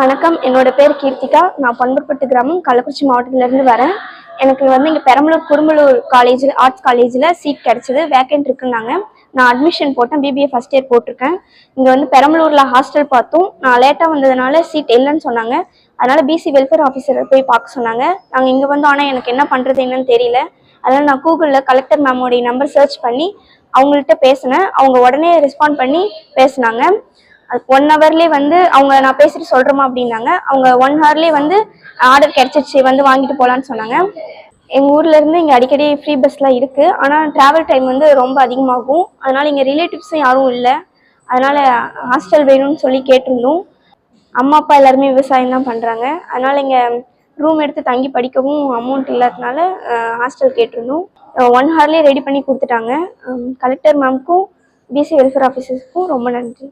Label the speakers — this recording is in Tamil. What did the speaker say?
Speaker 1: வணக்கம். என்னோட பேர் கீர்த்திகா. நான் பண்புப்பட்டு கிராமம் கள்ளக்குறிச்சி மாவட்டத்திலேருந்து வரேன். எனக்கு வந்து இங்கே பெரம்பலூர் குரும்பலூர் காலேஜில் ஆர்ட்ஸ் காலேஜில் சீட் கிடச்சிது. வேக்கண்ட் இருக்குன்னாங்க. நான் அட்மிஷன் போட்டேன். பிபிஏ ஃபஸ்ட் இயர் போட்டிருக்கேன். இங்கே வந்து பெரம்பலூரில் ஹாஸ்டல் பார்த்தோம். நான் லேட்டாக வந்ததுனால சீட் இல்லைன்னு சொன்னாங்க. அதனால் பிசி வெல்ஃபேர் ஆஃபீஸரை போய் பார்க்க சொன்னாங்க. நாங்கள் இங்கே வந்தோம். ஆனால் எனக்கு என்ன பண்ணுறது என்னன்னு தெரியல. அதனால் நான் கூகுளில் கலெக்டர் மேமோடைய நம்பர் சர்ச் பண்ணி அவங்கள்ட்ட பேசினேன். அவங்க உடனே ரெஸ்பாண்ட் பண்ணி பேசினாங்க. ஒன் ஹவர்லேயே வந்து அவங்க நான் பேசிட்டு சொல்கிறோமா அப்படின்னாங்க. அவங்க ஒன் ஹவர்லேயே வந்து ஆர்டர் கிடச்சிருச்சு வந்து வாங்கிட்டு போகலான்னு சொன்னாங்க. எங்கள் ஊர்லேருந்து இங்கே அடிக்கடி ஃப்ரீ பஸ்லாம் இருக்குது ஆனால் ட்ராவல் டைம் வந்து ரொம்ப அதிகமாகும். அதனால் இங்கே ரிலேட்டிவ்ஸும் யாரும் இல்லை. அதனால் ஹாஸ்டல் வேணும்னு சொல்லி கேட்டிருந்தோம். அம்மா அப்பா எல்லாருமே விவசாயம் தான் பண்ணுறாங்க அதனால் இங்கே ரூம் எடுத்து தங்கி படிக்கவும் அமௌண்ட் இல்லாதனால ஹாஸ்டல் கேட்டிருந்தோம். ஒன் ஹவர்லேயே ரெடி பண்ணி கொடுத்துட்டாங்க. கலெக்டர் மேம்க்கும் பிசி வெல்ஃபேர் ஆஃபீஸர்ஸ்க்கும் ரொம்ப நன்றி.